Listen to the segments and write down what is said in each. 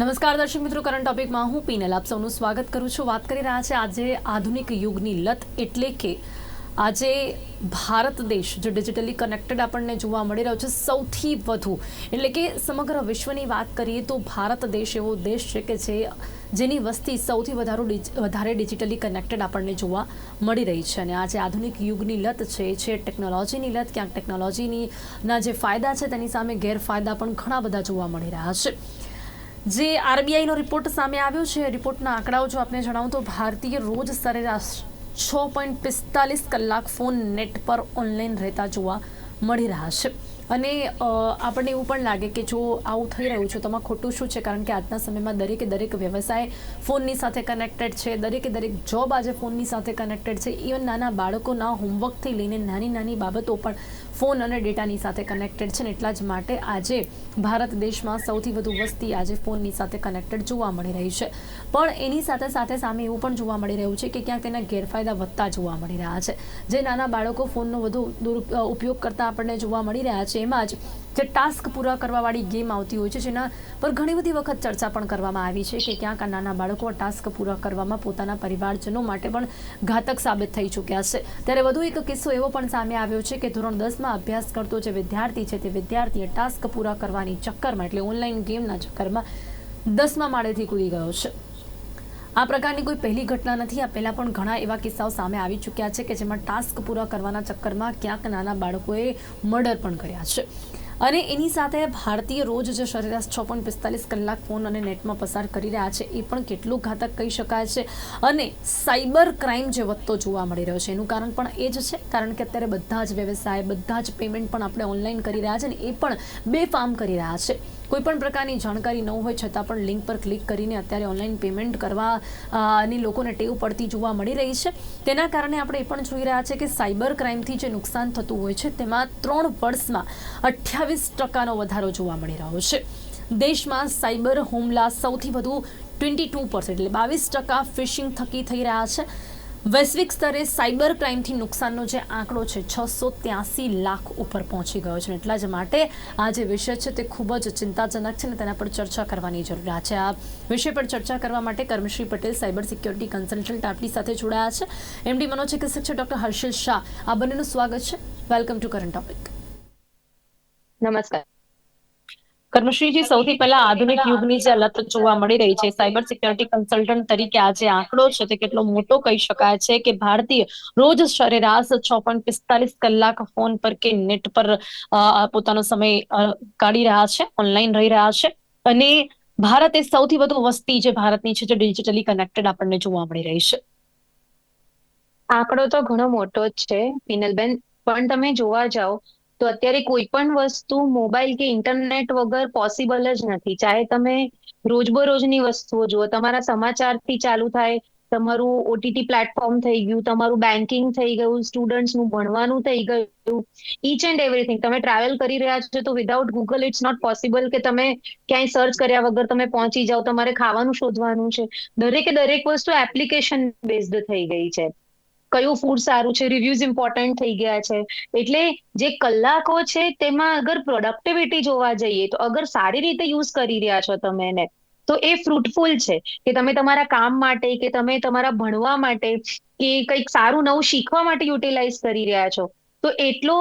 નમસ્કાર દર્શક મિત્રો કરંટ ટોપિકમાં હું પીનલ આપ સૌનું સ્વાગત કરું છું. વાત કરી રહ્યા છે આજે આધુનિક યુગની લત એટલે કે આજે ભારત દેશ જે ડિજિટલી કનેક્ટેડ આપણને જોવા મળી રહ્યો છે સૌથી વધુ. એટલે કે સમગ્ર વિશ્વની વાત કરીએ તો ભારત દેશ એવો દેશ છે કે જે જેની વસ્તી સૌથી વધારે વધારે ડિજિટલી કનેક્ટેડ આપણને જોવા મળી રહી છે. અને આજે આધુનિક યુગની લત છે એ છે ટેકનોલોજીની લત, ક્યાંક ટેકનોલોજીની ના જે ફાયદા છે તેની સામે ગેરફાયદા પણ ઘણા બધા જોવા મળી રહ્યા છે. જે આરબીઆઈનો રિપોર્ટ સામે આવ્યો છે, રિપોર્ટના આંકડાઓ જો આપને જણાવું તો ભારતીય રોજ સરેરાશ છ પોઈન્ટ પિસ્તાલીસ કલાક ફોન નેટ પર ઓનલાઈન રહેતા જોવા મળી રહ્યા છે. અને આપણને એવું પણ લાગે કે જો આવું થઈ રહ્યું છે, તો આમાં ખોટું શું છે? કારણ કે આજના સમયમાં દરેકે દરેક વ્યવસાય ફોનની સાથે કનેક્ટેડ છે, દરેકે દરેક જોબ આજે ફોનની સાથે કનેક્ટેડ છે. ઇવન નાના બાળકોના હોમવર્કથી લઈને નાની નાની બાબતો પણ ફોન અને ડેટાની સાથે કનેક્ટેડ છે ને એટલા જ માટે આજે ભારત દેશમાં સૌથી વધુ વસ્તી આજે ફોનની સાથે કનેક્ટેડ જોવા મળી રહી છે. પણ એની સાથે સાથે સામે એવું પણ જોવા મળી રહ્યું છે કે ક્યાંક તેના ગેરફાયદા વધતા જોવા મળી રહ્યા છે. જે નાના બાળકો ફોનનો વધુ દુર ઉપયોગ કરતા આપણને જોવા મળી રહ્યા છે, એમાં જ જે ટાસ્ક પૂરા કરવાવાળી ગેમ આવતી હોય છે, જેના પર ઘણી બધી વખત ચર્ચા પણ કરવામાં આવી છે કે ક્યાંક આ નાના બાળકો ટાસ્ક પૂરા કરવામાં પોતાના પરિવારજનો માટે પણ ઘાતક સાબિત થઈ ચૂક્યા છે. ત્યારે વધુ એક કિસ્સો એવો પણ સામે આવ્યો છે કે ધોરણ દસમાં અભ્યાસ કરતો જે વિદ્યાર્થી છે, તે વિદ્યાર્થીએ ટાસ્ક પૂરા કરવાની ચક્કરમાં, એટલે ઓનલાઈન ગેમના ચક્કરમાં દસમા માળેથી કૂદી ગયો છે. આ પ્રકારની કોઈ પહેલી ઘટના નથી, આ પહેલાં પણ ઘણા એવા કિસ્સાઓ સામે આવી ચૂક્યા છે કે જેમાં ટાસ્ક પૂરા કરવાના ચક્કરમાં ક્યાંક નાના બાળકોએ મર્ડર પણ કર્યા છે. અને એની સાથે ભારતીય રોજ જે સરેરાશ છ પોઈન્ટ પિસ્તાલીસ કલાક ફોન અને નેટમાં પસાર કરી રહ્યા છે, એ પણ કેટલું ઘાતક કહી શકાય છે. અને સાયબર ક્રાઇમ જે વધતો જોવા મળી રહ્યો છે, એનું કારણ પણ એ જ છે, કારણ કે અત્યારે બધા જ વ્યવસાય, બધા જ પેમેન્ટ પણ આપણે ઓનલાઈન કરી રહ્યા છે અને એ પણ બેફામ કરી રહ્યા છે. કોઈ પણ પ્રકારની જાણકારી ન હોય છતાં પણ લિંક પર ક્લિક કરીને અત્યારે ઓનલાઈન પેમેન્ટ કરવા ની લોકોને ટેવ પડતી જોવા મળી રહી છે. તેના કારણે આપણે એ પણ જોઈ રહ્યા છે કે સાયબર ક્રાઇમથી જે નુકસાન થતું હોય છે, તેમાં ત્રણ વર્ષમાં અઠ્યાવીસ ટકાનો વધારો જોવા મળી રહ્યો છે. દેશમાં સાયબર હુમલા સૌથી વધુ ટ્વેન્ટી ટુ એટલે બાવીસ ટકા ફિશિંગ થકી થઈ રહ્યા છે. વૈશ્વિક સ્તરે સાયબર ક્રાઇમથી નુકસાનનો જે આંકડો છે, છસો ત્યાસી લાખ ઉપર પહોંચી ગયો છે. એટલા જ માટે આ જે વિષય છે તે ખૂબ જ ચિંતાજનક છે અને તેના પર ચર્ચા કરવાની જરૂરિયાત છે. આ વિષય પર ચર્ચા કરવા માટે Karmashree Patel cyber security consultant આપણી સાથે જોડાયા છે. એમડી મનોચિકિત્સક છે ડોક્ટર હર્ષિલ શાહ. આ બંનેનું સ્વાગત છે. Welcome to current topic. નમસ્કાર. કર્મશ્રીજી, સૌથી પહેલા આધુનિક યુગની જે લત જોવા મળી રહી છે, સાયબર સિક્યોરિટી કન્સલ્ટન્ટ તરીકે આ જે આંકડો છે તે કેટલો મોટો કહી શકાય છે કે ભારતીય રોજ સરેરાશ છ પોઈન્ટ પિસ્તાલીસ કલાક ફોન પર કે નેટ પર પોતાનો સમય કાઢી રહ્યા છે, ઓનલાઈન રહી રહ્યા છે અને ભારત એ સૌથી વધુ વસ્તી જે ભારતની છે જે ડિજિટલી કનેક્ટેડ આપણને જોવા મળી રહી છે. આંકડો તો ઘણો મોટો જ છે પિનલબેન પણ તમે જોવા જાઓ તો અત્યારે કોઈ પણ વસ્તુ મોબાઈલ કે ઇન્ટરનેટ વગર પોસિબલ જ નથી. ચાહે તમે રોજબરોજની વસ્તુઓ જુઓ, તમારા સમાચારથી ચાલુ થાય, તમારું ઓટીટી પ્લેટફોર્મ થઈ ગયું, તમારું બેન્કિંગ થઈ ગયું સ્ટુડન્ટ્સનું ભણવાનું થઈ ગયું ઈચ એન્ડ એવરીથિંગ તમે ટ્રાવેલ કરી રહ્યા છો તો without Google it's not possible કે તમે ક્યાંય સર્ચ કર્યા વગર તમે પહોંચી જાઓ, તમારે ખાવાનું શોધવાનું છે. દરેકે દરેક વસ્તુ એપ્લિકેશન બેઝડ થઈ ગઈ છે. કયું ફૂડ સારું છે રિવ્યુઝ ઇમ્પોર્ટન્ટ થઈ ગયા છે. એટલે જે કલાકો છે તેમાં અગર પ્રોડક્ટિવિટી જોવા જઈએ તો અગર સારી રીતે યુઝ કરી રહ્યા છો તમે એને તો એ ફ્રૂટફુલ છે. કે તમે તમારા કામ માટે કે તમે તમારા ભણવા માટે કે કંઈક સારું નવું શીખવા માટે યુટિલાઇઝ કરી રહ્યા છો. તો એટલો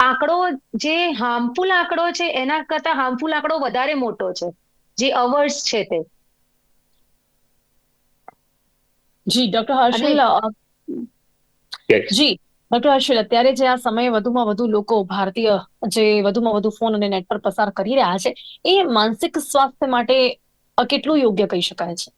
આંકડો જે હાર્મફુલ આંકડો છે એના કરતા હાર્મફુલ આંકડો વધારે મોટો છે. જે અવર્સ છે તે. જી ડોક્ટર હર્ષિલ. જી ડોક્ટર હર્ષિલ અત્યારે જે આ સમયે વધુમાં વધુ લોકો ભારતીય જે વધુમાં વધુ ફોન અને નેટ પર પસાર કરી રહ્યા છે એ માનસિક સ્વાસ્થ્ય માટે કેટલું યોગ્ય કહી શકાય છે?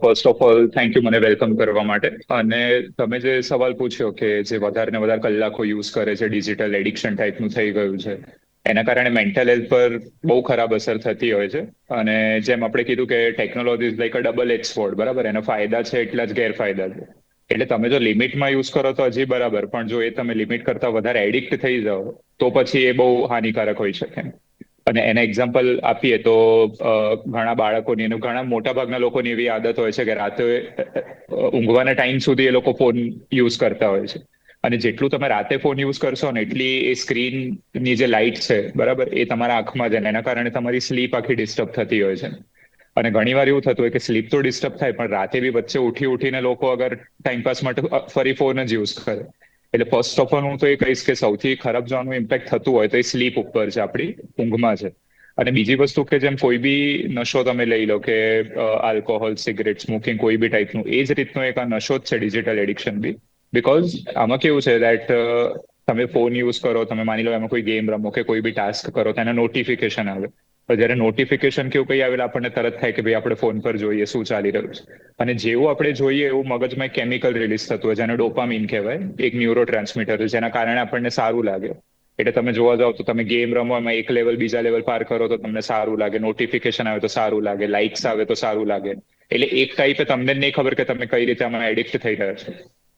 First of all thank you મને વેલકમ કરવા માટે. અને તમે જે સવાલ પૂછ્યો કે જે વધારે ને વધારે કલાકો યુઝ કરે છે ડિજિટલ એડિક્શન ટાઈપનું થઈ ગયું છે એના કારણે મેન્ટલ હેલ્થ પર બહુ ખરાબ અસર થતી હોય છે. અને જેમ આપણે કીધું કે technology is like a double edge sword બરાબર? એના ફાયદા છે એટલા જ ગેરફાયદા છે. એટલે તમે જો લિમિટમાં યુઝ કરો તો હજી બરાબર, પણ જો એ તમે લિમિટ કરતા વધારે એડિક્ટ થઈ જાઓ, તો પછી એ બહુ હાનિકારક હોઈ શકે. અને એને એક્ઝામ્પલ આપીએ તો ઘણા બાળકોની અને ઘણા મોટા ભાગના લોકોની એવી આદત હોય છે કે રાતે ઊંઘવાના ટાઈમ સુધી એ લોકો ફોન યુઝ કરતા હોય છે. અને જેટલું તમે રાતે ફોન યુઝ કરશો ને એટલી એ સ્ક્રીનની જે લાઇટ છે, બરાબર, એ તમારા આંખમાં જાય એના કારણે તમારી સ્લીપ આખી ડિસ્ટર્બ થતી હોય છે. અને ઘણીવાર એવું થતું હોય કે સ્લીપ તો ડિસ્ટર્બ થાય, પણ રાતે બી વચ્ચે ઉઠી ઉઠીને લોકો અગર ટાઈમપાસ માટે ફરી ફોન જ યુઝ કરે. એટલે ફર્સ્ટ ઓફ ઓલ હું તો એ કહીશ કે સૌથી ખરાબ જવાનું ઇમ્પેક્ટ થતું હોય તો એ સ્લીપ ઉપર છે, આપણી ઊંઘમાં છે. અને બીજી વસ્તુ કે જેમ કોઈ બી નશો તમે લઈ લો કે આલ્કોહોલ સિગરેટ સ્મોકિંગ કોઈ બી ટાઈપનું એ જ રીતનો એક આ નશો જ છે ડિજિટલ એડિક્શન બી. બીકોઝ આમાં કેવું છે દેટ તમે ફોન યુઝ કરો, તમે માની લો એમાં કોઈ ગેમ રમો કે કોઈ બી ટાસ્ક કરો, તો એના નોટિફિકેશન આવે. તો જ્યારે નોટિફિકેશન કેવું કઈ આવેલા આપણને તરત થાય કે ભાઈ આપણે ફોન પર જોઈએ શું ચાલી રહ્યું છે. અને જેવું આપણે જોઈએ એવું મગજમાં કેમિકલ રિલીઝ થતું હોય, જેને ડોપામીન કહેવાય, એક ન્યુરો ટ્રાન્સમીટર જેના કારણે આપણને સારું લાગે. એટલે તમે જોવા જાવ તો તમે ગેમ રમો એમાં એક લેવલ બીજા લેવલ પાર કરો તો તમને સારું લાગે. નોટિફિકેશન આવે તો સારું લાગે. લાઇક્સ આવે તો સારું લાગે. એટલે એક ટાઈપે તમને જ નહીં ખબર કે તમે કઈ રીતે આમાં એડિક્ટ થઈ રહ્યા છો.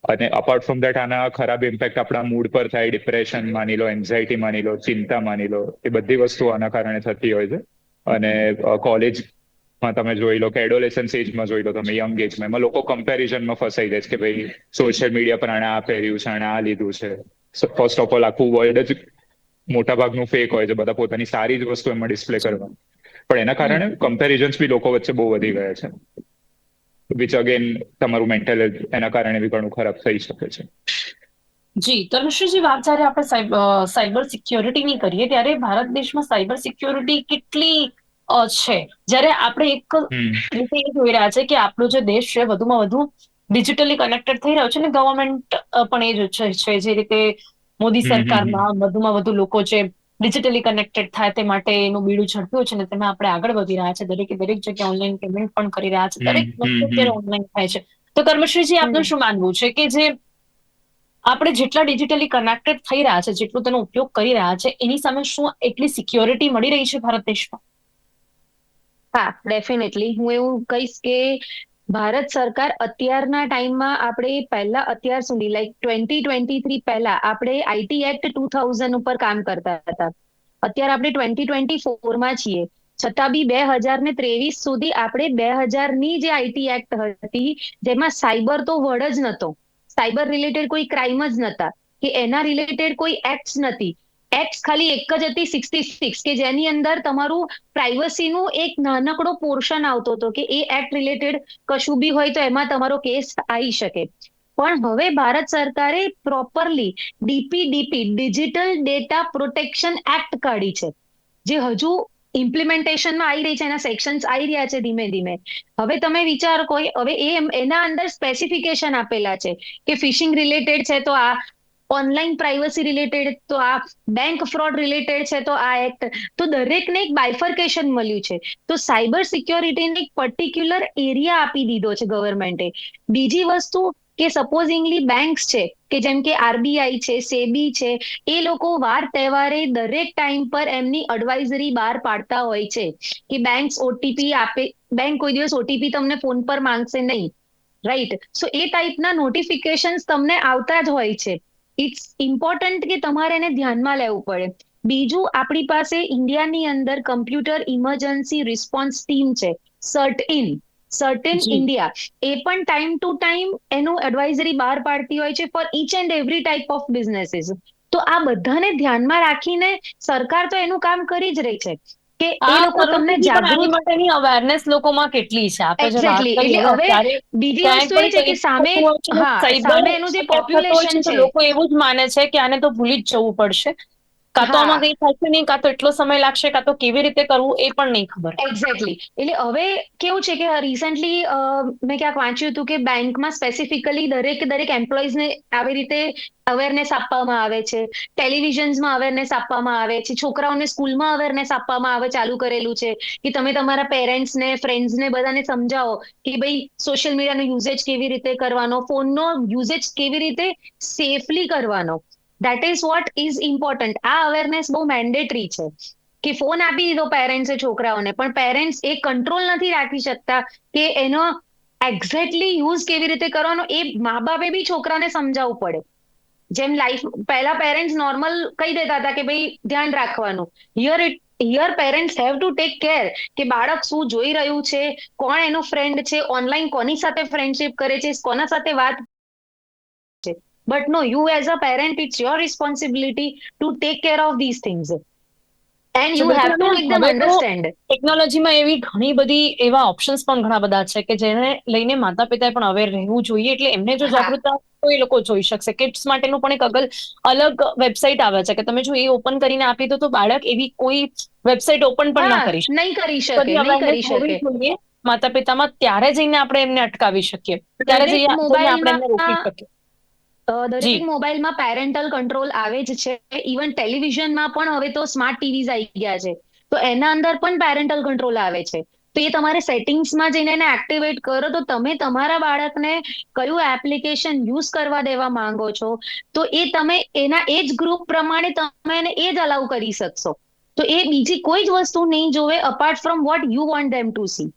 અને અપાર્ટ ફ્રોમ દેટ આના ખરાબ ઇમ્પેક્ટ આપણા મૂડ પર થાય ડિપ્રેશન માની લો એન્ઝાયટી માની લો ચિંતા માની લો એ બધી વસ્તુઓ આના કારણે થતી હોય છે. અને કોલેજમાં તમે જોઈ લો કે એડોલેસન્સ એજમાં જોઈ લો તમે યંગ એજમાં એમાં લોકો કમ્પેરિઝનમાં ફસાઈ જાય છે કે ભાઈ સોશિયલ મીડિયા પર આણે આ પહેર્યું છે આણે આ લીધું છે. ફર્સ્ટ ઓફ ઓલ આખું વર્લ્ડ જ મોટા ભાગનું ફેક હોય છે બધા પોતાની સારી જ વસ્તુ એમાં ડિસ્પ્લે કરવાનું પણ એના કારણે કમ્પેરિઝન્સ બી લોકો વચ્ચે બહુ વધી ગયા છે. વિચ અગેન તમારું મેન્ટલ હેલ્થ એના કારણે બી ઘણું ખરાબ થઈ શકે છે. જી તનુશ્રીજી વાત જ્યારે આપણે સાયબર સિક્યોરિટી સિક્યોરિટીની કરીએ ત્યારે ભારત દેશમાં સાયબર સિક્યોરિટી કેટલી છે? જ્યારે આપણે એક રીતે એ જોઈ રહ્યા છે કે આપણો જે દેશ છે વધુમાં વધુ ડિજિટલી કનેક્ટેડ થઈ રહ્યો છે ને ગવર્મેન્ટ પણ એ જ છે જે રીતે મોદી. સરકારમાં વધુમાં વધુ લોકો છે ડિજિટલી કનેક્ટેડ થાય તે માટે એનું બીડું ઝડપ્યું છે અને તેમાં આપણે આગળ વધી રહ્યા છે. દરેકે દરેક જગ્યાએ ઓનલાઈન પેમેન્ટ પણ કરી રહ્યા છે. દરેક વસ્તુ અત્યારે ઓનલાઈન થાય છે. તો કર્મશ્રીજી આપનું શું માનવું છે કે જે આપણે જેટલા ડિજિટલી કનેક્ટેડ થઈ રહ્યા છે જેટલું તેનો ઉપયોગ કરી રહ્યા છે એની સામે શું એટલી સિક્યોરિટી મળી રહી છે ભારત દેશમાં? હા ડેફિનેટલી હું એવું કહીશ કે ભારત સરકાર અત્યારના ટાઈમમાં આપણે પહેલા અત્યાર સુધી લાઈક ટ્વેન્ટી ટ્વેન્ટી થ્રી પહેલા આપણે આઈટી એક્ટ ટુ થાઉઝન્ડ ઉપર કામ કરતા હતા. અત્યારે આપણે ટ્વેન્ટી ટ્વેન્ટી ફોરમાં છીએ. છતાં બી બે હજાર ને ત્રેવીસ સુધી આપણે બે હજારની જે આઈટી એક્ટ હતી, જેમાં સાયબર તો વર્ડ જ નતો. સાયબર રિલેટેડ કોઈ ક્રાઇમ જ નતા. કે એના રિલેટેડ કોઈ એક્ટ નથી. એક્ટ ખાલી એક જ હતી સિક્સટી સિક્સ કે જેની અંદર તમારું પ્રાઇવસીનું એક નાનકડો પોર્શન આવતો હતો કે એ એક્ટ રિલેટેડ કશું બી હોય તો એમાં તમારો કેસ આવી શકે. પણ હવે ભારત સરકારે properly DPDP digital data protection act કાઢી છે. જે હજુ ઇમ્પ્લિમેન્ટેશનમાં આવી રહી છે, એના સેક્શન્સ આવી રહ્યા છે ધીમે ધીમે. હવે તમે વિચાર કોઈ, હવે એ એના અંદર સ્પેસિફિકેશન આપેલા છે કે ફિશિંગ રિલેટેડ છે તો આ ઓનલાઈન પ્રાઇવસી રિલેટેડ તો આ બેંક ફ્રોડ રિલેટેડ છે, તો આ એક્ટ તો દરેકને એક બાયફર્કેશન મળ્યું છે. તો સાયબર સિક્યોરિટીને એક પર્ટિક્યુલર એરિયા આપી દીધો છે ગવર્મેન્ટે બીજી વસ્તુ કે સપોઝિંગલી બેંક્સ છે, કે જેમ કે આરબીઆઈ છે, સેબી છે, એ લોકો વાર તહેવારે દરેક ટાઈમ પર એમની એડવાઇઝરી બહાર પાડતા હોય છે, કે બેંક્સ ઓટીપી આપે બેંક કોઈ દિવસ ઓટીપી તમને ફોન પર માંગશે નહીં રાઈટ સો એ ટાઈપના નોટિફિકેશન્સ તમને આવતા જ હોય છે. ઇટ્સ ઇમ્પોર્ટન્ટ કે તમારે એને ધ્યાનમાં લેવું પડે. બીજું આપણી પાસે ઇન્ડિયાની અંદર કમ્પ્યુટર ઇમરજન્સી રિસ્પોન્સ ટીમ છે સર્ટ ઇન સર્ટેન ઇન્ડિયા. એ પણ ટાઈમ ટુ ટાઈમ એનું એડવાઇઝરી બહાર પાડતી હોય છે for each and every type of businesses. તો આ બધાને ધ્યાનમાં રાખીને સરકાર તો એનું કામ કરી જ રહી છે. કે એ આ લોકો તમને જાગૃત માટેની અવેરનેસ લોકોમાં કેટલી છે? આપણે એટલે હવે બીજી વસ્તુ એ છે કે સામે હા સામે એનું જે પોપ્યુલેશન છે લોકો એવું જ માને છે કે આને તો ભૂલી જ જવું પડશે. કાં તો આમાં કઈ થશે નહીં કાં તો એટલો સમય લાગશે કાં તો કેવી રીતે કરવું એ પણ નહીં ખબર. એક્ઝેક્ટલી એટલે હવે કેવું છે કે રિસેન્ટલી મેં ક્યાંક વાંચ્યું હતું કે બેંકમાં સ્પેસિફિકલી દરેક દરેક એમ્પ્લોઈઝને આવી રીતે અવેરનેસ આપવામાં આવે છે. ટેલિવિઝન્સમાં અવેરનેસ આપવામાં આવે છે. છોકરાઓને સ્કૂલમાં અવેરનેસ આપવામાં આવે ચાલુ કરેલું છે. કે તમે તમારા પેરેન્ટ્સને ફ્રેન્ડ્સને બધાને સમજાવો કે ભાઈ સોશિયલ મીડિયાનો યુઝેજ કેવી રીતે કરવાનો ફોનનો યુઝેજ કેવી રીતે સેફલી કરવાનો. That is what is important આ અવેરનેસ બહુ મેન્ડેટરી છે. કે ફોન આપી દીધો પેરેન્ટ્સે છોકરાઓને, પણ પેરેન્ટ્સ એ કંટ્રોલ નથી રાખી શકતા કે એનો એક્ઝેક્ટલી યુઝ કેવી રીતે કરવાનો, એ મા બાપે બી છોકરાને સમજાવવું પડે. જેમ લાઈફ પહેલા પેરેન્ટ્સ નોર્મલ કહી દેતા હતા કે ભાઈ ધ્યાન રાખવાનું. Here it here parents have to take care કે બાળક શું જોઈ રહ્યું છે, કોણ એનો ફ્રેન્ડ છે ઓનલાઈન કોની સાથે ફ્રેન્ડશિપ કરે છે, કોના સાથે વાત but no you as a parent it's your responsibility to take care of these things and you have to make them understand ટેકનોલોજીમાં એવી ઘણી બધી એવા ઓપ્શન્સ પણ ઘણા બધા છે કે જેને લઈને માતા પિતાએ પણ અવેર રહેવું જોઈએ. એટલે એમને જો જાગૃતતા તો એ લોકો જોઈ શકશે. કિડ્સ માટેનું પણ એક અગલ અલગ વેબસાઇટ આવે છે કે તમે જો એ ઓપન કરીને આપી દો તો બાળક એવી કોઈ વેબસાઇટ ઓપન પણ ના કરી શકે. નહીં કરી શકે નહીં કરી શકે. માતા પિતામાં ત્યારે જઈને આપણે એમને અટકાવી શકીએ. ત્યારે જઈને આપણે એમને રોકી શકીએ. દરેક મોબાઈલમાં પેરેન્ટલ કંટ્રોલ આવે જ છે. ઇવન ટેલિવિઝનમાં પણ હવે તો સ્માર્ટ ટીવીઝ આવી ગયા છે. તો એના અંદર પણ પેરેન્ટલ કંટ્રોલ આવે છે. તો એ તમારે સેટિંગ્સમાં જઈને એને એક્ટિવેટ કરો. તો તમે તમારા બાળકને કયું એપ્લિકેશન યુઝ કરવા દેવા માંગો છો? તો એ તમે એના એજ ગ્રુપ પ્રમાણે તમે એને એ જ અલાઉ કરી શકશો. તો એ બીજી કોઈ જ વસ્તુ નહીં જોવે apart from what you want them to see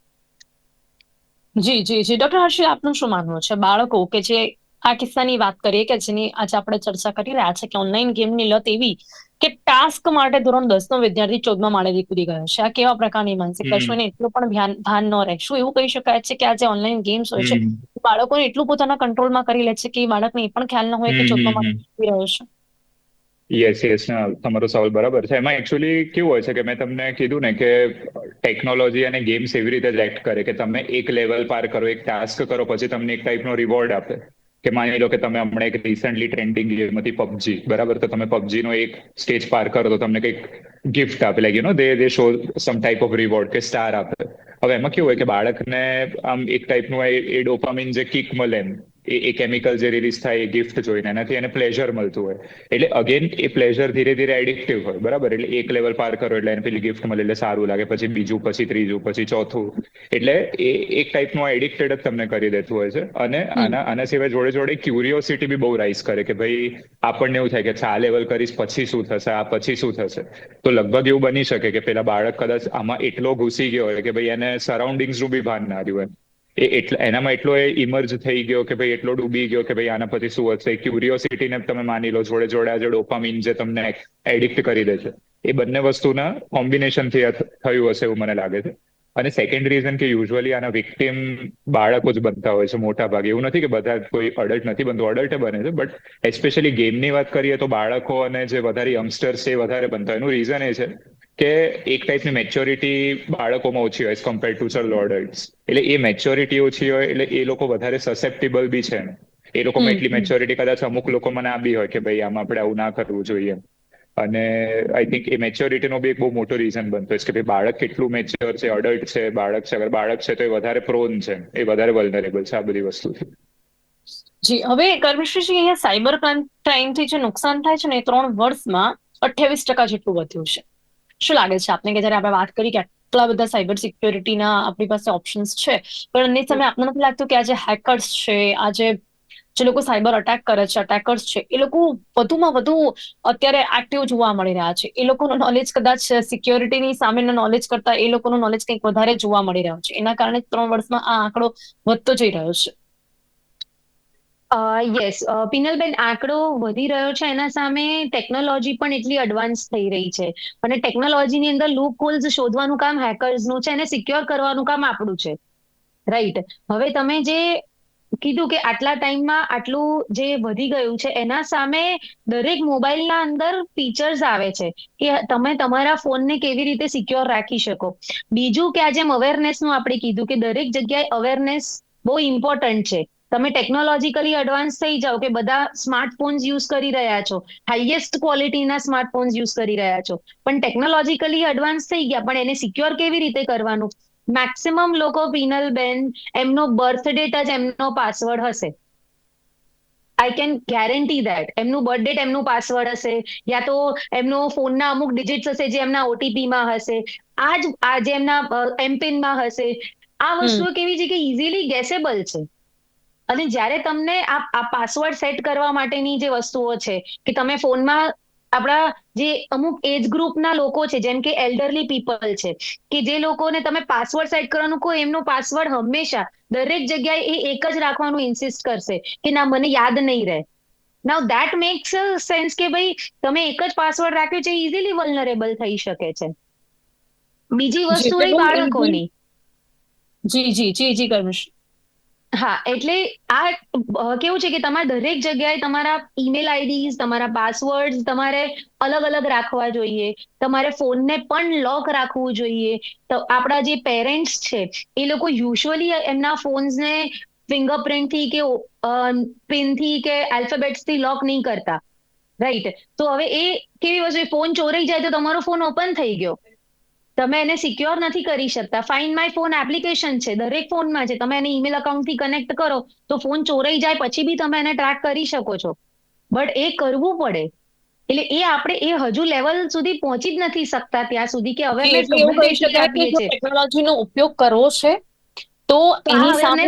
જી જી જી. ડોક્ટર હર્ષિલ આપનું શું માનવું છે? બાળકો કે જે આ કિસ્સાની વાત કરીએ કે જેની આજે આપણે ચર્ચા કરી રહ્યા છે કે ઓનલાઈન ગેમની લત એવી કે ટાસ્ક માટે ધોરણ દસ નો વિદ્યાર્થી ચૌદમા માળેથી કૂદી ગયો છે. આ કેવા પ્રકારની માનસિકતા. શું એને એટલું પણ ધ્યાન ભાન ન રહે શું એવું કહી શકાય છે કે આ જે ઓનલાઈન ગેમ્સ હોય છે. બાળકોને એટલું પોતાના કંટ્રોલમાં કરી લે છે કે એ બાળકને એ પણ ખ્યાલ ન હોય કે ચૌદમા માળે કૂદી રહ્યો છે. યસ યસ તમારો સવાલ બરાબર છે. એમાં એકચ્યુઅલી કેવું હોય છે કે મેં તમને કીધું ને કે ટેકનોલોજી અને ગેમ્સ એવી રીતે જ એક્ટ કરે કે તમે એક લેવલ પાર કરો એક ટાસ્ક કરો પછી તમને એક ટાઈપનો રિવોર્ડ આપે. કે માની લો કે તમે હમણાં એક રિસેન્ટલી ટ્રેન્ડિંગ ગેમ હતી પબજી બરાબર? તો તમે પબજી નો એક સ્ટેજ પાર કરો તો તમને કંઈક ગિફ્ટ આપે. Like you know they they show some type of reward કે સ્ટાર આપે. હવે એમાં કેવું હોય કે બાળકને આમ એક ટાઈપનું એ ડોપામિન જે કિક મળે એમ એ એ કેમિકલ જે રિલીઝ થાય એ ગિફ્ટ જોઈને. એનાથી એને પ્લેઝર મળતું હોય. એટલે અગેન એ પ્લેઝર ધીરે ધીરે એડિક્ટિવ હોય. બરાબર? એટલે એક લેવલ પાર કરો એટલે એને પેલી ગિફ્ટ મળે એટલે સારું લાગે. પછી બીજું પછી ત્રીજું પછી ચોથું. એટલે એ એક ટાઈપનું એડિક્ટેડ જ તમને કરી દેતું હોય છે. અને આના આના સિવાય જોડે જોડે ક્યુરિયોસિટી બી બહુ રાઈઝ કરે કે ભાઈ આપણને એવું થાય કે આ લેવલ કરીશ પછી શું થશે? આ પછી શું થશે? તો લગભગ એવું બની શકે કે પેલા બાળક કદાચ આમાં એટલો ઘૂસી ગયો હોય કે ભાઈ એને સરાઉન્ડિંગ્સનું બી ભાન ના રહ્યું એમ એ એટલે એનામાં એટલો એ ઇમર્જ થઈ ગયો કે ભાઈ એટલો ડૂબી ગયો કે ભાઈ આના પછી શું હશે? ક્યુરિયોસિટીને તમે માની લો, જોડે જોડે આજે ડોપામિન જે તમને એડિક્ટ કરી દે છે. એ બંને વસ્તુના કોમ્બિનેશનથી થી થયું હશે એવું મને લાગે છે. અને સેકન્ડ રીઝન કે યુઝ્યુઅલી આના વિક્ટિમ બાળકો જ બનતા હોય છે, મોટા ભાગે. એવું નથી કે બધા કોઈ અડલ્ટ નથી બનતું. અડલ્ટ બને છે બટ એસ્પેશિયલી ગેમની વાત કરીએ તો બાળકો અને જે વધારે યંગસ્ટર્સ છે એ વધારે બનતા એનું રીઝન એ છે કે એક ટાઈપની મેચ્યોરિટી બાળકોમાં ઓછી હોય as compare to sir adults એટલે એ મેચ્યોરિટી ઓછી હોય એટલે એ લોકો વધારે સસેપ્ટેબલ બી છે. ને એ લોકોમાં એટલી મેચ્યોરિટી કદાચ અમુક લોકોમાં ના બી હોય કે ભાઈ આમાં આપણે આવું ના કરવું જોઈએ. અને આઈ થિંક એ મેચ્યોરિટીનો બી એક બહુ મોટો રીઝન બનતો હોય છે કે ભાઈ બાળક કેટલું મેચ્યોર છે અડલ્ટ છે બાળક છે. અગર બાળક છે તો એ વધારે પ્રોન છે એ વધારે વલ્નરેબલ છે આ બધી વસ્તુથી જી હવે કર્મશ્રીજી અહીંયા સાયબર ક્રાઇમથી જે નુકસાન થાય છે ને એ ત્રણ વર્ષમાં અઠ્યાવીસ ટકા જેટલું વધ્યું છે. શું લાગે છે? આપને કે જ્યારે આપણે વાત કરી કે આટલા બધા સાયબર સિક્યોરિટીના આપણી પાસે ઓપ્શન્સ છે, પણ એની સામે આપને નથી લાગતું કે આ જે હેકર્સ છે, આ જે જે લોકો સાયબર અટેક કરે છે અટેકર્સ છે, એ લોકો વધુમાં વધુ અત્યારે એક્ટિવ જોવા મળી રહ્યા છે. એ લોકોનું નોલેજ કદાચ સિક્યોરિટીની સામેના નોલેજ કરતા એ લોકોનું નોલેજ કંઈક વધારે જોવા મળી રહ્યું છે. એના કારણે ત્રણ વર્ષમાં આ આંકડો વધતો જઈ રહ્યો છે. યસ પિનલબેન, આંકડો વધી રહ્યો છે એના સામે ટેકનોલોજી પણ એટલી એડવાન્સ થઈ રહી છે. અને ટેકનોલોજીની અંદર લૂપ હોલ્સ શોધવાનું કામ હેકર્સનું છે અને સિક્યોર કરવાનું કામ આપણું છે. રાઈટ હવે તમે જે કીધું કે આટલા ટાઈમમાં આટલું જે વધી ગયું છે, એના સામે દરેક મોબાઈલના અંદર ફીચર્સ આવે છે કે તમે તમારા ફોનને કેવી રીતે સિક્યોર રાખી શકો. બીજું કે આ જેમ અવેરનેસનું આપણે કીધું કે દરેક જગ્યાએ અવેરનેસ બહુ ઇમ્પોર્ટન્ટ છે. તમે ટેકનોલોજીકલી એડવાન્સ થઈ જાઓ કે બધા સ્માર્ટફોન્સ યુઝ કરી રહ્યા છો હાઈએસ્ટ ક્વોલિટીના સ્માર્ટફોન્સ યુઝ કરી રહ્યા છો. પણ ટેકનોલોજીકલી એડવાન્સ થઈ ગયા પણ એને સિક્યોર કેવી રીતે કરવાનું? મેક્સિમમ લોકો પિનલ બેન એમનો બર્થ ડેટ જ એમનો પાસવર્ડ હશે. આઈ કેન ગેરંટી દેટ એમનું બર્થ ડેટ એમનું પાસવર્ડ હશે. યા તો એમનો ફોનના અમુક ડિજિટ્સ હશે જે એમના ઓટીપીમાં હશે. આ જ આ જે એમના એમપિનમાં હશે. આ વસ્તુઓ કેવી છે કે ઇઝીલી ગેસેબલ છે. અને જ્યારે તમને આ પાસવર્ડ સેટ કરવા માટેની જે વસ્તુઓ છે કે તમે ફોનમાં આપણા જે અમુક એજ ગ્રુપના લોકો છે જેમ કે એલ્ડરલી પીપલ છે કે જે લોકોને તમે પાસવર્ડ સેટ કરવાનું કહો એમનો પાસવર્ડ હંમેશા દરેક જગ્યાએ એ એક જ રાખવાનું ઇન્સિસ્ટ કરશે કે ના મને યાદ નહીં રહે. નાવ ધેટ મેક્સ સેન્સ કે ભાઈ તમે એક જ પાસવર્ડ રાખ્યો છે ઇઝીલી વલ્નરેબલ થઈ શકે છે. બીજી વસ્તુ રહી બાળકોની. જી જી જી જી કર્મશ. હા, એટલે આ કેવું છે કે તમારે દરેક જગ્યાએ તમારા ઈમેલ આઈડીઝ તમારા પાસવર્ડ તમારે અલગ અલગ રાખવા જોઈએ. તમારે ફોનને પણ લોક રાખવું જોઈએ. તો આપણા જે પેરેન્ટ્સ છે, એ લોકો યુઝ્યુઅલી એમના ફોન્સને ફિંગરપ્રિન્ટથી કે પિનથી કે આલ્ફાબેટ્સથી લોક નહીં કરતા. રાઈટ તો હવે એ કેવી વસ્તુ ફોન ચોરાઈ જાય તો તમારો ફોન ઓપન થઈ ગયો. તમે એને સિક્યોર નથી કરી શકતા. ફાઇન માય ફોન એપ્લિકેશન છે દરેક ફોનમાં છે. તમે એને ઈમેલ અકાઉન્ટથી કનેક્ટ કરો તો ફોન ચોરાઈ જાય પછી બી તમે એને ટ્રેક કરી શકો છો. બટ એ કરવું પડે. એટલે એ આપણે એ હજુ લેવલ સુધી પહોંચી જ નથી શકતા ત્યાં સુધી કે અવેરનેસ ટેકનોલોજીનો ઉપયોગ કરવો છે તો એની સામે.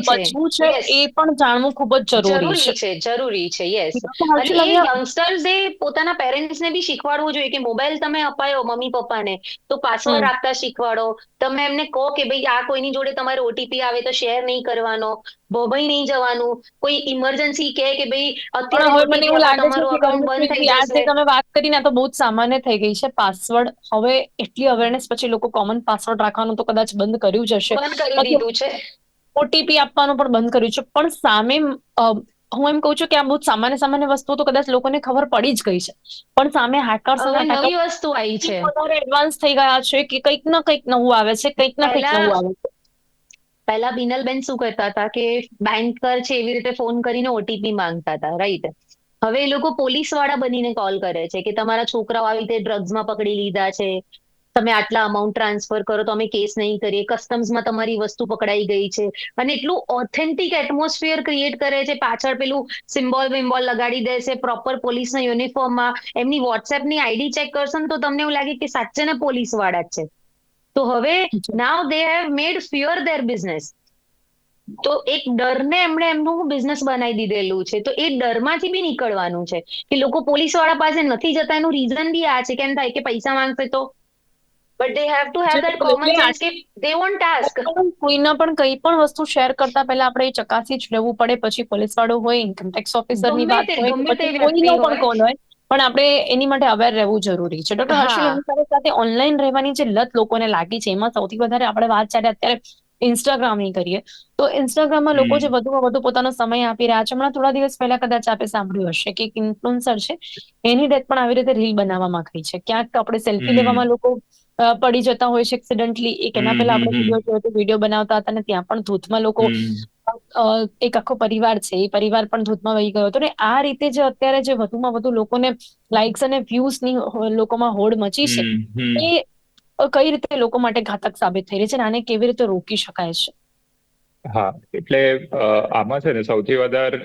બચવું છે? એ પણ જાણવું ખૂબ જ જરૂરી છે. જરૂરી છે યસ અને એ યંગસ્ટર્સ એ પોતાના પેરેન્ટ્સ ને બી શીખવાડવું જોઈએ કે મોબાઈલ તમે અપાયો મમ્મી પપ્પાને તો પાસવર્ડ. રાખતા શીખવાડો. તમે એમને કહો કે ભાઈ આ કોઈની જોડે તમારે ઓટીપી આવે તો શેર નહીં કરવાનો. ભોભાઈ નહીં જવાનું. કોઈ ઇમરજન્સી કહે કે ભાઈ અત્યારે હવે મને એવું લાગે છે કે બંધ થઈ જશે. તમે વાત કરીને આ તો બહુ જ સામાન્ય થઈ ગઈ છે પાસવર્ડ હવે એટલી અવેરનેસ પછી લોકો કોમન પાસવર્ડ રાખવાનું તો કદાચ બંધ કર્યું જ હશે. બંધ કરી દીધું છે. ઓટીપી આપવાનું પણ બંધ કર્યું છે. પણ સામે હું એમ કહું છું કે આ બહુ સામાન્ય સામાન્ય વસ્તુ તો કદાચ લોકોને ખબર પડી જ ગઈ છે. પણ સામે હેકર્સ નવી વસ્તુ આવી છે. એડવાન્સ થઈ ગયા છે કે કંઈક ના કંઈક નવું આવે છે કંઈક ના કંઈક નવું આવે છે. પહેલા બિનલબેન શું કરતા હતા કે બેન્કર છે એવી રીતે ફોન કરીને ઓટીપી માંગતા હતા રાઈટ હવે એ લોકો પોલીસવાળા બનીને કોલ કરે છે કે તમારા છોકરાઓ આવી રીતે ડ્રગ્સમાં પકડી લીધા છે, તમે આટલા અમાઉન્ટ ટ્રાન્સફર કરો તો અમે કેસ નહીં કરીએ કસ્ટમ્સમાં તમારી વસ્તુ પકડાઈ ગઈ છે. અને એટલું ઓથેન્ટિક એટમોસ્ફિયર ક્રિએટ કરે છે, પાછળ પેલું સિમ્બોલ વિમ્બોલ લગાડી દે છે પ્રોપર પોલીસના યુનિફોર્મમાં એમની વોટ્સએપની આઈડી ચેક કરશો ને તો તમને એવું લાગે કે સાચે ને પોલીસવાળા જ છે. તો હવે now they have made fear their business તો એક ડરને એમણે એમનું બિઝનેસ બનાવી દીધેલું છે. તો એ ડરમાંથી બી નીકળવાનું છે કે લોકો પોલીસવાળા પાસે નથી જતા. એનું રીઝન બી આ છે કેમ થાય કે પૈસા માંગશે તો. But they have to have that common sense કે દે વોન્ટ ટાસ્ક કોઈના પણ કઈ પણ વસ્તુ શેર કરતા પહેલા આપણે એ ચકાસી જ લેવું પડે. પછી પોલીસ વાળો હોય ઇન્કમ ટેક્સ ઓફિસરની વાત હોય પછી કોઈનો પણ કોલ હોય પણ આપણે એની માટે અવેર રહેવું જરૂરી છે. ડોક્ટર. હર્ષલ સાથે સાથે ઓનલાઈન રહેવાની જે લત લોકોને લાગી છે એમાં સૌથી વધારે આપણે વાત ચાલે અત્યારે ઇન્સ્ટાગ્રામની કરીએ તો ઇન્સ્ટાગ્રામમાં લોકો જે વધુમાં વધુ પોતાનો સમય આપી રહ્યા છે હમણાં થોડા દિવસ પહેલા કદાચ આપે સાંભળ્યું હશે કે એક ઇન્ફ્લુઅન્સર છે એની ડેથ પણ આવી રીતે રીલ બનાવવામાં ગઈ છે. ક્યાંક આપણે સેલ્ફી લેવામાં લોકો પડી જતા હોય છે એક્સિડન્ટલી એક એના પહેલા આપણે વીડિયો જોયો વીડિયો બનાવતા હતા અને ત્યાં પણ ધૂથમાં લોકો એક આખો પરિવાર છે એ પરિવાર પણ ધોધમાં વહી ગયો હતો ને આ રીતે જે અત્યારે જે વધુમાં વધુ લોકોને લાઇક્સ અને વ્યૂઝની લોકોમાં હોડ મચી છે. એ કઈ રીતે લોકો માટે ઘાતક સાબિત થઈ રહી છે અને આને કેવી રીતે રોકી શકાય છે? હા એટલે આમાં છે ને સૌથી વધારે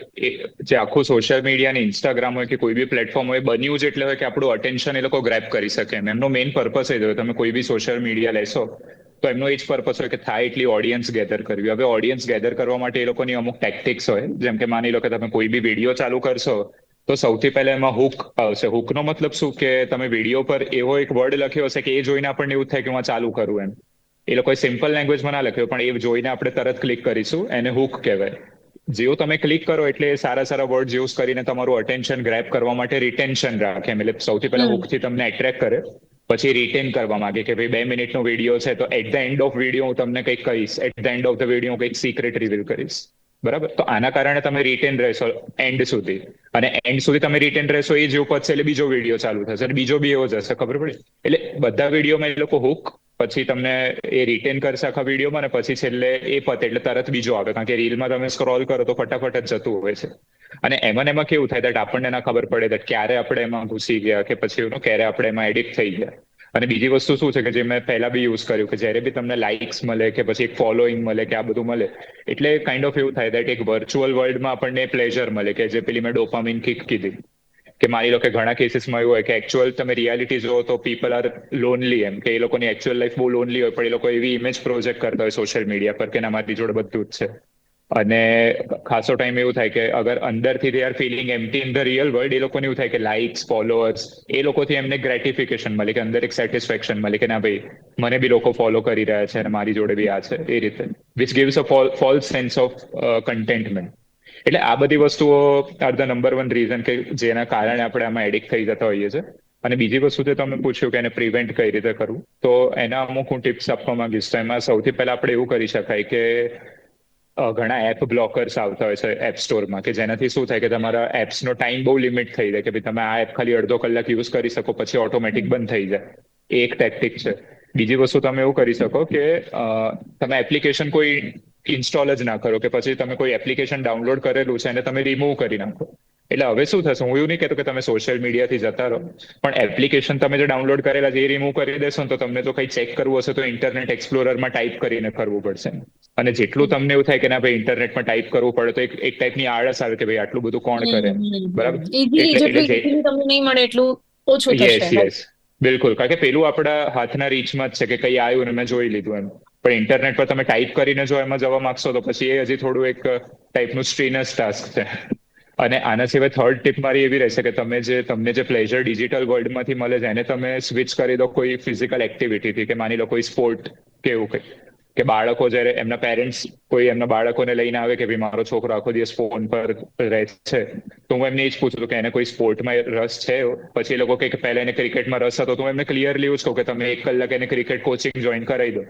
જે આખું સોશિયલ મીડિયા ને ઇન્સ્ટાગ્રામ હોય કે કોઈ બી પ્લેટફોર્મ હોય બન્યું જ એટલે હોય કે આપણું અટેન્શન એ લોકો ગ્રેપ કરી શકે એમ. એમનો મેઇન પર્પસ એ જ હોય. તમે કોઈ બી સોશિયલ મીડિયા લેશો તો એમનો એ જ પર્પસ હોય કે થાય એટલી ઓડિયન્સ ગેધર કરવી. હવે ઓડિયન્સ ગેધર કરવા માટે એ લોકોની અમુક ટેક્ટિક્સ હોય. જેમ કે માની લો કે તમે કોઈ બી વીડિયો ચાલુ કરશો તો સૌથી પહેલા એમાં હુક આવશે. હુકનો મતલબ શું? કે તમે વીડિયો પર એવો એક વર્ડ લખ્યો હશે કે એ જોઈને આપણને એવું થાય કે હું ચાલુ કરું એમ. એ લોકોએ સિમ્પલ લેંગ્વેજમાં ના લખ્યો પણ એ જોઈને આપણે તરત ક્લિક કરીશું. એને હુક કહેવાય. જેવું તમે ક્લિક કરો એટલે એ સારા સારા વર્ડ યુઝ કરીને તમારું અટેન્શન ગ્રેપ કરવા માટે રિટેન્શન રાખે. એટલે સૌથી પહેલા હુકથી તમને એટ્રેક્ટ કરે. પછી રિટેન કરવા માંગે કે ભાઈ બે મિનિટનો વીડિયો છે, તો at the end of video હું તમને કંઈક કહીશ. At the end of the video હું કંઈક સિક્રેટ રિવીલ કરીશ. બરાબર? તો આના કારણે તમે રિટેન રહેશો એન્ડ સુધી. અને એન્ડ સુધી તમે રિટેન રહેશો એ જેવું પછી એટલે બીજો વીડિયો ચાલુ થશે બીજો બી એવો જશે ખબર પડી? એટલે બધા વિડીયોમાં એ લોકો હુક પછી તમને એ રિટેન કરશે આખા વિડીયોમાં ને પછી છેલ્લે એ પતે, એટલે તરત બીજો આવે. કારણ કે રીલમાં તમે સ્ક્રોલ કરો તો ફટાફટ જ જતું હોય છે. અને એમાં એમાં કેવું થાય દેટ આપણને ના ખબર પડે દેટ ક્યારે આપણે એમાં ઘૂસી ગયા કે પછી એનું ક્યારે આપણે એમાં એડિક્ટ થઈ ગયા. અને બીજી વસ્તુ શું છે કે જે મેં પહેલા બી યુઝ કર્યું કે જ્યારે બી તમને લાઇક્સ મળે કે પછી એક ફોલોઈંગ મળે કે આ બધું મળે, એટલે કાઇન્ડ ઓફ એવું થાય દેટ એક વર્ચ્યુઅલ વર્લ્ડમાં આપણને પ્લેઝર મળે કે જે પેલી મેં ડોપામિન કિક કીધી. કે માની લો કે ઘણા કેસીસમાં એવું હોય કે એકચ્યુઅલ તમે રિયાલિટી જુઓ તો પીપલ આર લોનલી એમ કે એ લોકોની એકચ્યુઅલ લાઈફ બહુ લોનલી હોય, પણ એ લોકો એવી ઇમેજ પ્રોજેક્ટ કરતા હોય સોશિયલ મીડિયા પર કે ના મારી જોડે બધું જ છે. અને ખાસો ટાઈમ એવું થાય કે અગર અંદરથી they are feeling empty in the real world એ લોકોને એવું થાય કે લાઇક્સ ફોલોઅર્સ એ લોકોથી એમને ગ્રેટિફિકેશન મળે કે અંદર એક સેટિસ્ફેક્શન મળે કે ના ભાઈ, મને બી લોકો ફોલો કરી રહ્યા છે અને મારી જોડે બી આ છે. એ રીતે. Which gives a false sense of contentment એટલે આ બધી વસ્તુઓ are the number one reason કે જેના કારણે આપણે આમાં એડિક્ટ થઈ જતા હોઈએ છીએ. અને બીજી વસ્તુ જે તમે પૂછ્યું કે એને પ્રિવેન્ટ કઈ રીતે કરવું, તો એના અમુક હું ટિપ્સ આપવા માંગીશ તો એમાં સૌથી પહેલા આપણે એવું કરી શકાય કે ઘણા એપ બ્લોકર્સ આવતા હોય છે એપ સ્ટોરમાં કે જેનાથી શું થાય કે તમારા એપ્સનો ટાઈમ બહુ લિમિટ થઈ જાય કે ભાઈ તમે આ એપ ખાલી અડધો કલાક યુઝ કરી શકો પછી ઓટોમેટિક બંધ થઈ જાય. એક ટેક્ટિક છે. બીજી વસ્તુ તમે એવું કરી શકો કે તમે એપ્લિકેશન કોઈ ઇન્સ્ટોલ જ ના કરો કે પછી તમે કોઈ એપ્લિકેશન ડાઉનલોડ કરેલું છે અને તમે રિમૂવ કરી નાખો. એટલે હવે શું થશે? હું એવું નહીં કહેતો કે તમે સોશિયલ મીડિયાથી જતા રહો પણ એપ્લિકેશન તમે જે ડાઉનલોડ કરેલા છે એ રિમૂવ કરી દેશો ને તો તમને તો કંઈ ચેક કરવું હશે તો ઇન્ટરનેટ એક્સપ્લોરરમાં ટાઈપ કરીને કરવું પડશે. અને જેટલું તમને એવું થાય કે ના ભાઈ ઇન્ટરનેટમાં ટાઈપ કરવું પડે તો એક એક ટાઈપની આળસ આવે કે ભાઈ આટલું બધું કોણ કરે? બરાબર? તમને નહીં મળે એટલું ઓછું યસ યસ બિલકુલ. કારણ કે પેલું આપણા હાથના રીચમાં જ છે કે કઈ આવ્યું ને મેં જોઈ લીધું એમ. પણ ઇન્ટરનેટ પર તમે ટાઈપ કરીને જો એમાં જવા માંગશો તો પછી એ હજી થોડું એક ટાઈપનું સ્ટ્રીનસ ટાસ્ક છે. અને આના સિવાય થર્ડ ટીપ મારી એવી રહેશે કે તમે જે, તમને જે પ્લેઝર ડિજિટલ વર્લ્ડમાંથી મળે છે, એને તમે સ્વિચ કરી દો કોઈ ફિઝિકલ એક્ટિવિટીથી કે માની લો કોઈ સ્પોર્ટ કે એવું કંઈ. કે બાળકો જ્યારે એમના પેરેન્ટ્સ કોઈ એમના બાળકોને લઈને આવે કે ભાઈ મારો છોકરો આખો દિવસ ફોન પર રહે છે, તો હું એમને એ જ પૂછું કે એને કોઈ સ્પોર્ટમાં રસ છે? પછી એ લોકો કે પહેલા એને ક્રિકેટમાં રસ હતો, તો હું એમને ક્લિયરલી એવું જ કહું કે તમે એક કલાક એને ક્રિકેટ કોચિંગ જોઈન કરાવી દો.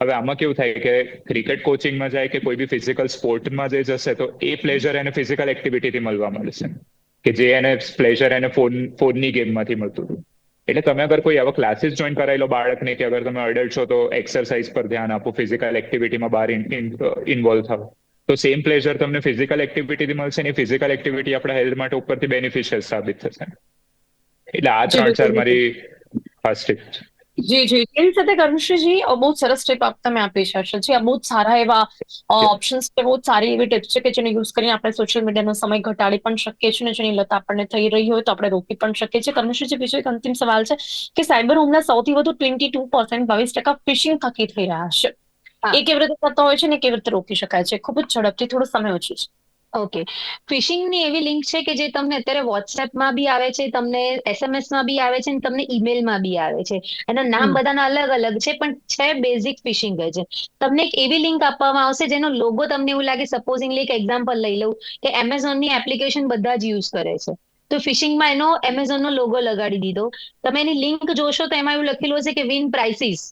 હવે આમાં કેવું થાય કે ક્રિકેટ કોચિંગમાં જાય કે કોઈ બી ફિઝિકલ સ્પોર્ટમાં જે જશે તો એ પ્લેઝર એને ફિઝિકલ એક્ટિવિટીથી મળવા મળશે. કે જે એને પ્લેઝર એને ફોન ફોનની ગેમમાંથી મળતું હતું. એટલે તમે અગર કોઈ આવા ક્લાસીસ જોઈન કરાવી લો બાળકને કે અગર તમે અડલ્ટ છો તો એક્સરસાઇઝ પર ધ્યાન આપો ફિઝિકલ એક્ટિવિટીમાં બહાર ઇન્વોલ્વ થાવ તો સેમ પ્લેઝર તમને ફિઝિકલ એક્ટિવિટીથી મળશે ને ફિઝિકલ એક્ટિવિટી આપણા હેલ્થ માટે ઉપરથી બેનિફિશિયલ સાબિત થશે. એટલે આ ત્રણ ચાર મારી ફર્સ્ટ ટિપ છે. જી જી. એની સાથે કર્મશ્રીજી બહુ સરસ ટીપ આપ તમે આપી છે હર્ષદજી આ બહુ સારા એવા ઓપ્શન્સ છે. બહુ સારી એવી ટિપ્સ છે કે જેને યુઝ કરીને આપણે સોશિયલ મીડિયાનો સમય ઘટાડી પણ શકીએ છીએ અને જેની લત આપણને થઈ રહી હોય તો આપણે રોકી પણ શકીએ છીએ. કર્મશ્રીજી બીજો એક અંતિમ સવાલ છે કે સાયબર હુમલા સૌથી વધુ ટ્વેન્ટી ટુ પર્સન્ટ બાવીસ ટકા ફિશિંગ થકી થઈ રહ્યા છે. એ કેવી રીતે થતો હોય છે ને કેવી રીતે રોકી શકાય છે? ખૂબ જ ઝડપથી થોડો સમય ઓછો છે. ઓકે ફિશિંગની એવી લિંક છે કે જે તમને અત્યારે વોટ્સએપમાં બી આવે છે તમને એસએમએસમાં બી આવે છે અને તમને ઈમેલમાં બી આવે છે. એના નામ બધાના અલગ અલગ છે પણ છે બેઝિક ફિશિંગ જ તમને એક એવી લિંક આપવામાં આવશે જેનો લોગો તમને એવું લાગે સપોઝિંગલી એક એક્ઝામ્પલ લઈ લઉં કે એમેઝોનની એપ્લિકેશન બધા જ યુઝ કરે છે. તો ફિશિંગમાં એનો એમેઝોનનો લોગો લગાડી દીધો. તમે એની લિંક જોશો તો એમાં એવું લખેલું હશે કે વિન પ્રાઇસીસ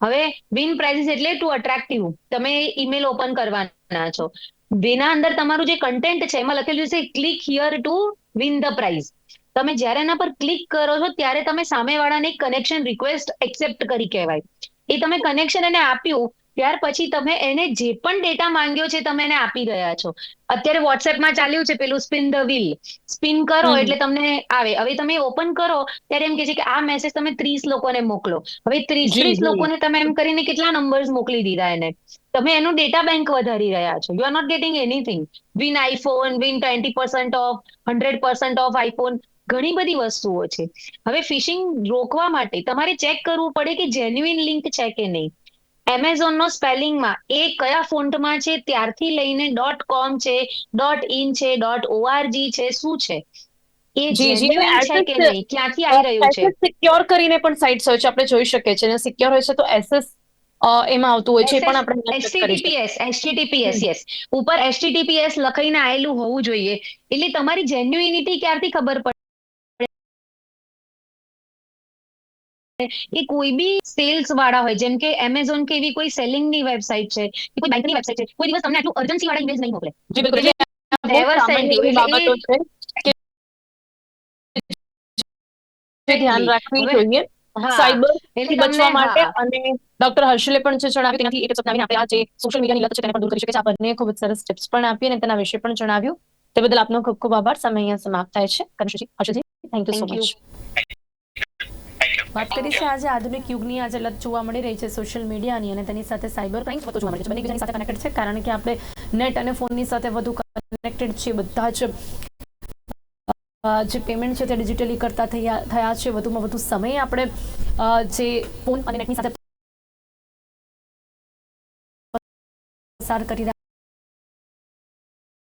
હવે વિન પ્રાઇસીસ એટલે ટુ અટ્રેક્ટિવ તમે ઈમેલ ઓપન કરવાના છો. જેના અંદર તમારું જે કન્ટેન્ટ છે, એમાં લખેલું છે click here to win the prize તમે જ્યારે એના પર ક્લિક કરો છો, ત્યારે તમે સામેવાળાને કનેક્શન રિક્વેસ્ટ એક્સેપ્ટ કરી કહેવાય. એ તમે કનેક્શન એને આપ્યું ત્યાર પછી તમે એને જે પણ ડેટા માંગ્યો છે તમે એને આપી રહ્યા છો. અત્યારે વોટ્સએપમાં ચાલ્યું છે પેલું સ્પિન ધ વ્હીલ સ્પિન કરો એટલે તમને આવે. હવે તમે ઓપન કરો ત્યારે એમ કે છે કે આ મેસેજ તમે ત્રીસ લોકોને મોકલો. હવે ત્રીસ ત્રીસ લોકોને તમે એમ કરીને કેટલા નંબર્સ મોકલી દીધા એને? તમે એનું ડેટા બેંક વધારી રહ્યા છો. You are not getting anything win iPhone win twenty percent of hundred percent of iPhone ઘણી બધી વસ્તુઓ છે. હવે ફિશિંગ રોકવા માટે તમારે ચેક કરવું પડે કે જેન્યુઇન લિંક છે કે નહીં. એમેઝોન નો સ્પેલિંગમાં એ કયા ફોન્ટમાં છે? ત્યારથી લઈને ડોટ કોમ છે ડોટ ઇન છે ડોટ ઓઆરજી છે શું છે? એ જી, જી. છે કે નહીં? ક્યાંથી આવી રહ્યું છે? સિક્યોર કરીને પણ સાઇટ્સ હોય છે આપણે જોઈ શકીએ છીએ. અને સિક્યોર હોય છે તો એસએસ એમાં આવતું હોય છે પણ આપણે એસટીટીપીએસ HTTPS યસ ઉપર એસટીટીપીએસ લખાઈને આવેલું હોવું જોઈએ. એટલે તમારી જેન્યુઇનિટી ક્યારથી ખબર પડે કે કોઈ બી સેલ્સ વાળા હોય જેમ કે એમેઝોન કે એવી કોઈ સેલિંગની વેબસાઇટ છે કે કોઈ બેંકની વેબસાઇટ છે કોઈ દિવસ તમને આટલું અર્જન્સી વાળા ઇમેજ નહીં મોકલે. જી બિલકુલ છે કે ધ્યાન રાખવી જોઈએ સાયબર બચવા માટે અને ડોક્ટર હર્ષલે પણ જે જણાવ્યું તેનાથી એક સપ્તાહ આપણે આ જે સોશિયલ મીડિયાની લત છે તેને પણ દૂર કરી શકીએ છીએ. આ બંને ખૂબ જ સરસ ટિપ્સ પણ આપી અને તેના વિશે પણ જણાવ્યું. તે બદલ આપનો ખૂબ ખૂબ આભાર. સમય અહીંયા સમાપ્ત થાય છે. હર્ષજી થેન્ક યુ સો મચ વાત કરી છે આજે આધુનિક યુગની, આજે લત જોવા મળી રહી છે સોશિયલ મીડિયાની અને તેની સાથે સાયબર ક્રાઇમ વધુ જોવા મળે છે. બંને એકબીજાની સાથે કનેક્ટેડ છે, કારણ કે આપણે નેટ અને ફોનની સાથે વધુ કનેક્ટેડ છીએ, બધા જ જે પેમેન્ટ છે તે ડિજિટલી કરતા થયા થયા છે. વધુમાં વધુ સમય આપણે જે ફોન અને નેટની સાથે પસાર કરી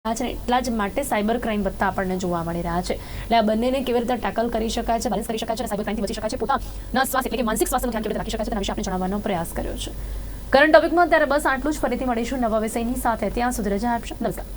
રહ્યા છે એટલા જ માટે સાયબર ક્રાઇમ વધતા આપણને જોવા મળી રહ્યા છે. એટલે આ બંનેને કેવી રીતે ટેકલ કરી શકાય છે બેલેન્સ કરી શકાય છે સાયબર ક્રાઇમથી બચી શકાય છે, પોતાના સ્વાસ્થ્ય એટલે કે માનસિક સ્વાસ્થ્યનું ધ્યાન કેવી રાખી શકાય છે તેના વિશે આપણે જણાવવાનો પ્રયાસ કર્યો છે. કરંટ ટોપિકમાં ત્યારે બસ આટલું જ. ફરીથી મળીશું નવા વિષયની સાથે. ત્યાં સુધી રજા આપશો. નમસ્કાર.